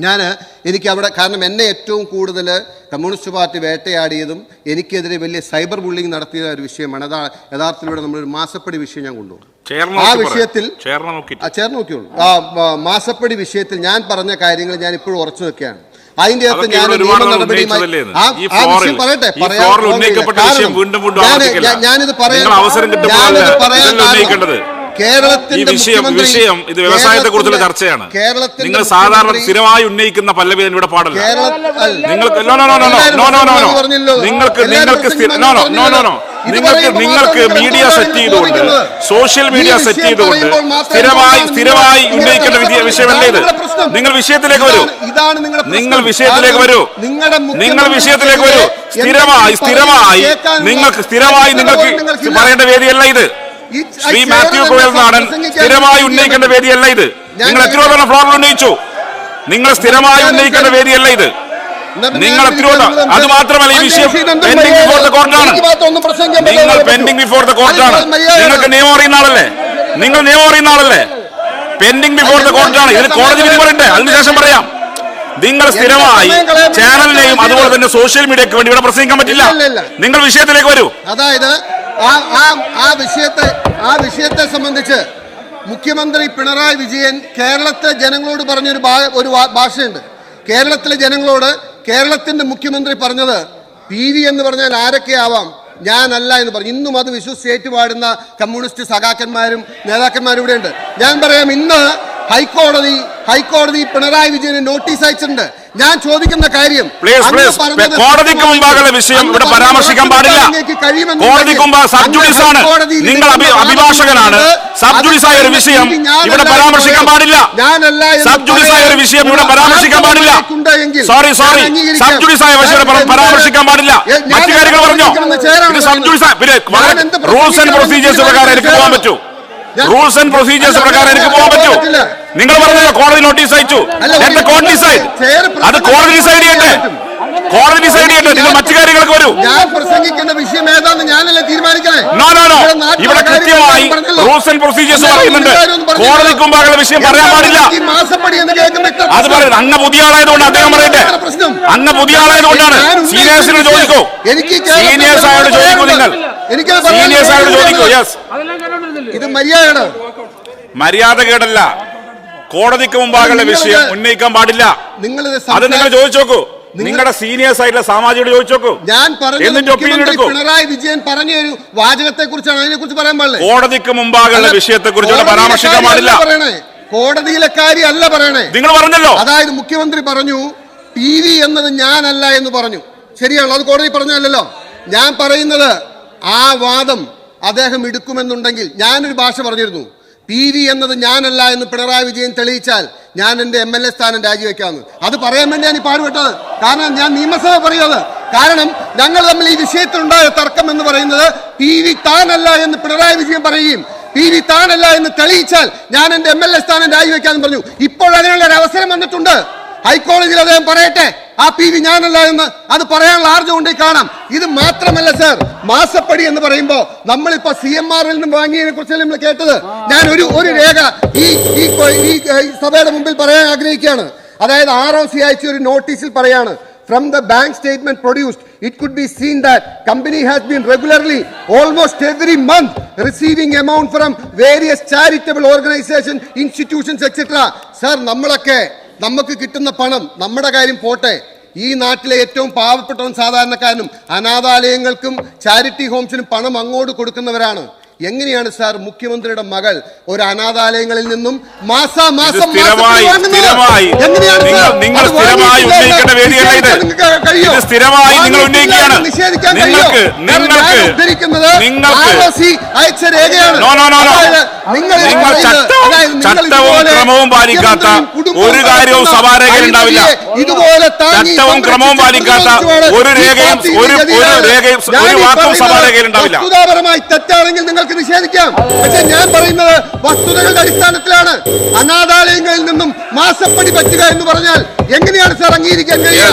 ഞാൻ എനിക്ക് അവിടെ കാരണം എന്നെ ഏറ്റവും കൂടുതൽ കമ്മ്യൂണിസ്റ്റ് പാർട്ടി വേട്ടയാടിയതും എനിക്കെതിരെ വലിയ സൈബർ ബുള്ളിംഗ് നടത്തിയ ഒരു വിഷയമാണ്. അതാ യഥാർത്ഥത്തിൽ നമ്മളൊരു മാസപ്പടി വിഷയം ഞാൻ കൊണ്ടുപോകും ആ വിഷയത്തിൽ ചേർന്ന് നോക്കിയുള്ളൂ ആ മാസപ്പടി വിഷയത്തിൽ ഞാൻ പറഞ്ഞ കാര്യങ്ങൾ ഞാൻ ഇപ്പോഴും ഉറച്ചു നിൽക്കുകയാണ് അതിന്റെ അകത്ത് ഞാൻ വിഷയം പറയട്ടെ പറയാൻ ഞാനിത് പറയാൻ ഞാനിത് പറയാൻ കേരളത്തിന്റെ വിഷയം മുഖ്യമന്ത്രി- വിഷയം ഇത് വ്യവസായത്തെ കുറിച്ചുള്ള ചർച്ചയാണ്. നിങ്ങൾ സാധാരണ സ്ഥിരമായി ഉന്നയിക്കുന്ന പല്ലവി ഇവിടെ പാടില്ല. നിങ്ങൾക്ക് no no no no no no no no no നിങ്ങൾക്ക് നിങ്ങൾക്ക് no no no no no നിങ്ങൾക്ക് നിങ്ങൾക്ക് മീഡിയ സെറ്റ് ചെയ്തുകൊണ്ട് സോഷ്യൽ മീഡിയ സെറ്റ് ചെയ്തുകൊണ്ട് സ്ഥിരമായി സ്ഥിരമായി നിങ്ങൾ ഉന്നയിക്കേണ്ട വിഷയമല്ലേ ഇത്? നിങ്ങൾ വിഷയത്തിലേക്ക് വരൂ. ഇതാണ്- ഇതാണ് നിങ്ങളുടെ നിങ്ങൾ വിഷയത്തിലേക്ക് വരൂ. നിങ്ങളുടെ നിങ്ങൾ വിഷയത്തിലേക്ക് വരൂ. സ്ഥിരമായി സ്ഥിരമായി നിങ്ങൾക്ക് സ്ഥിരമായി നിങ്ങൾക്ക്. പറയേണ്ട വേദിയല്ല ഇത്. ശ്രീ മാത്യു ഗോയൽ നാടൻ സ്ഥിരമായി ഉന്നയിക്കേണ്ട വേദിയല്ല ഇത്. നിങ്ങൾ എത്രയോ തവണ ഫ്ലോറിൽ ഉന്നയിച്ചു. നിങ്ങൾ സ്ഥിരമായി ഉന്നയിക്കേണ്ട വേദിയല്ല ഇത്. നിങ്ങൾ എത്രയോ അത് മാത്രമല്ല ഈ വിഷയം പെൻഡിംഗ് ബിഫോർ ദ കോർട്ടാണ് നിങ്ങൾ. പെൻഡിംഗ് ബിഫോർ ദ കോർട്ടാണ് നിങ്ങൾക്ക് നിയമം അറിയുന്ന ആളല്ലേ? നിങ്ങൾ നിയമം അറിയുന്ന ആളല്ലേ? പെൻഡിംഗ് ബിഫോർ ദ കോർട്ടാണ് ഇതിന് കോടതി വിധി പറയണ്ടേ അതിനുശേഷം പറയാം. നിങ്ങൾ സ്ഥിരമായി ചാനലിനെയും അതുപോലെ തന്നെ സോഷ്യൽ മീഡിയക്ക് വേണ്ടി ഇവിടെ പ്രസംഗിക്കാൻ പറ്റില്ല. നിങ്ങൾ വിഷയത്തിലേക്ക് വരൂ. അതായത് ആ ആ ആ വിഷയത്തെ ആ വിഷയത്തെ സംബന്ധിച്ച് മുഖ്യമന്ത്രി പിണറായി വിജയൻ കേരളത്തിലെ ജനങ്ങളോട് പറഞ്ഞൊരു ഒരു ഭാഷയുണ്ട്. കേരളത്തിലെ ജനങ്ങളോട് കേരളത്തിന്റെ മുഖ്യമന്ത്രി പറഞ്ഞത് പി വി എന്ന് പറഞ്ഞാൽ ആരൊക്കെ ആവാം ഞാനല്ല എന്ന് പറഞ്ഞു. ഇന്നും അത് വിശ്വസിച്ച് ഏറ്റുപാടുന്ന കമ്മ്യൂണിസ്റ്റ് സഖാക്കന്മാരും നേതാക്കന്മാരും ഇവിടെയുണ്ട്. ഞാൻ പറയാം ഇന്ന് ഹൈക്കോടതി ഹൈക്കോടതി പിണറായി വിജയന് നോട്ടീസ് അയച്ചിട്ടുണ്ട്. ഞാൻ ചോദിക്കുന്ന കാര്യം കോടതിക്ക് മുമ്പാകുള്ള വിഷയം ഇവിടെ പരാമർശിക്കാൻ പാടില്ല. കോടതിക്ക് മുമ്പ് സബ് ജുഡീസ് ആണ്. നിങ്ങൾ അഭിഭാഷകനാണ്. സബ് ജുഡീസ് ആയ ഒരു വിഷയം ഇവിടെ പരാമർശിക്കാൻ പാടില്ല. സബ് ജുഡീസ് ആയ ഒരു വിഷയം ഇവിടെ പരാമർശിക്കാൻ പാടില്ല. Sorry sorry. സബ് ജുഡീസ് ആയ വിഷയം പരാമർശിക്കാൻ പാടില്ല. മറ്റു കാര്യങ്ങൾ പറഞ്ഞോ? ഇത് സബ് ജുഡീസ് പിന്നെ റൂൾസ് ആൻഡ് പ്രൊസീജിയേഴ്സ് പ്രകാരം എനിക്ക് പോകാൻ പറ്റൂ. റൂൾസ് ആൻഡ് പ്രൊസീജിയേഴ്സ് പ്രകാരം എനിക്ക് പോകാൻ പറ്റൂ. നിങ്ങൾ പറഞ്ഞല്ലോ കോടതി നോട്ടീസ് അയച്ചു. എന്റെ കോടതി ഡിസൈഡ് അത് കോടതി ഡിസൈഡ് ചെയ്യട്ടെ. കോടതി ഡിസൈഡ് ചെയ്യട്ടെ. നിങ്ങൾ മറ്റു കാര്യങ്ങൾക്ക് വരൂ. ഞാൻ പ്രസംഗിക്കേണ്ട വിഷയം ഏതാണെന്ന് ഞാനല്ലേ തീരുമാനിക്കണേ? നോ നോ നോ ഇവിടെ കൃത്യമായി റൂൾസ് ആൻഡ് പ്രൊസീജിയേഴ്സ് പറയുന്നുണ്ട്. കോടതിക്ക് മുമ്പാകുള്ള വിഷയം പറയാൻ പാടില്ല. അത് പറയുന്നത് അങ്ങ് പുതിയ ആളായതുകൊണ്ട് അദ്ദേഹം പറയട്ടെ? അങ്ങ് പുതിയ ആളായതുകൊണ്ടാണ്. സീനിയേഴ്സിനോട്. ചോദിക്കൂ. സീനിയേഴ്സ് ആയോട് ചോദിക്കൂ നിങ്ങൾ. സീനിയേഴ്സ് ആയോട് ചോദിക്കൂ. യെസ് ഇത് മര്യാദയാണ് മര്യാദ കേടല്ല കോടതിക്ക് മുമ്പാകെ വിഷയം ഉന്നയിക്കാൻ പാടില്ല. നിങ്ങൾ അത് നിങ്ങൾ ചോദിച്ചോക്കൂ. ചോദിച്ചു നോക്കൂ നിങ്ങളുടെ സീനിയേഴ്സ് ആയിട്ടുള്ള സാമാജിയോട് ചോദിച്ചു നോക്കൂ ഞാൻ എടുക്കൂ. പിണറായി വിജയൻ പറഞ്ഞ ഒരു വാചകത്തെ കുറിച്ചാണ് അതിനെ കുറിച്ച് പറയാൻ പാടില്ല? കോടതിക്ക് മുമ്പാകെ വിഷയത്തെ കുറിച്ച് കോടതിയിലെ പരാമർശിക്കാൻ പാടില്ല. കോടതിയിലെ കാര്യമല്ല പറയണേ. നിങ്ങൾ പറഞ്ഞല്ലോ. അതായത് മുഖ്യമന്ത്രി പറഞ്ഞു ടി വി എന്നത് ഞാനല്ല എന്ന് പറഞ്ഞു. ശരിയാണല്ലോ അത് കോടതി പറഞ്ഞല്ലോ ഞാൻ പറയുന്നത് ആ വാദം അദ്ദേഹം എടുക്കുമെന്നുണ്ടെങ്കിൽ ഞാനൊരു ഭാഷ പറഞ്ഞിരുന്നു. പി വി എന്നത് ഞാനല്ല എന്ന് പിണറായി വിജയൻ തെളിയിച്ചാൽ ഞാൻ എന്റെ എം എൽ എ സ്ഥാനം രാജിവെക്കാമെന്ന്. അത് പറയാൻ വേണ്ടിയാണ് ഈ പാടുപെട്ടത്. കാരണം ഞാൻ നിയമസഭ പറയുന്നത്. കാരണം ഞങ്ങൾ തമ്മിൽ ഈ വിഷയത്തിലുണ്ടായ തർക്കം എന്ന് പറയുന്നത് പി വി താനല്ല എന്ന് പിണറായി വിജയൻ പറയുകയും പി വി താനല്ല എന്ന് തെളിയിച്ചാൽ ഞാൻ എന്റെ എം എൽ എ സ്ഥാനം രാജിവെക്കാമെന്ന് പറഞ്ഞു. ഇപ്പോൾ അതിനുള്ള ഒരു അവസരം വന്നിട്ടുണ്ട്. ഹൈക്കോടതിയിൽ അദ്ദേഹം പറയട്ടെ. ആ പി വി ഞാനല്ല എന്ന് അത് പറയാനുള്ള ആർജം ഉണ്ടെങ്കിൽ കാണാം. ഇത് മാത്രമല്ല സാർ മാസപ്പടി എന്ന് പറയുമ്പോ നമ്മളിപ്പോ സി എം ആറിൽ നിന്ന് വാങ്ങിയതിനെ കുറിച്ച് നമ്മൾ കേട്ടത്? ഞാൻ ഒരു ഒരു രേഖ ഈ ഈ സഭയുടെ മുമ്പിൽ പറയാൻ ആഗ്രഹിക്കുകയാണ്. അതായത് ആർ ഒ സി അയച്ച ഒരു നോട്ടീസിൽ പറയാണ് from the bank statement produced it could be seen that company has been regularly almost every month receiving amount from various charitable organisation institutions etcetera sir നമ്മളൊക്കെ നമുക്ക് കിട്ടുന്ന പണം നമ്മുടെ കാര്യം പോട്ടെ. ഈ നാട്ടിലെ ഏറ്റവും പാവപ്പെട്ടവൻ സാധാരണക്കാരനും അനാഥാലയങ്ങൾക്കും ചാരിറ്റി ഹോംസിനും പണം അങ്ങോട്ട് കൊടുക്കുന്നവരാണ്. എങ്ങനെയാണ് സാർ മുഖ്യമന്ത്രിയുടെ മകൾ ഒരു അനാഥാലയങ്ങളിൽ നിന്നും മാസാമാസം രേഖയാണ്. ക്രമവും പാലിക്കാത്ത ഒരു കാര്യവും സഭാരേഖയിൽ ഇതുപോലെ ചട്ടവും ക്രമവും പാലിക്കാത്ത ഒരു രേഖയും ഒരു രേഖയും ഒരു വാക്കും സഭാരേഖയിൽ ഉണ്ടാവില്ല. തെറ്റാണെങ്കിൽ നിങ്ങൾ നിങ്ങൾക്ക് നിഷേധിക്കാം. പക്ഷെ ഞാൻ പറയുന്നത് വസ്തുതകളുടെ അടിസ്ഥാനത്തിലാണ്. അനാഥാലയങ്ങളിൽ നിന്നും മാസപ്പടി പറ്റുക എന്ന് പറഞ്ഞാൽ എങ്ങനെയാണ് സർ അംഗീകരിക്കാൻ കഴിയുക?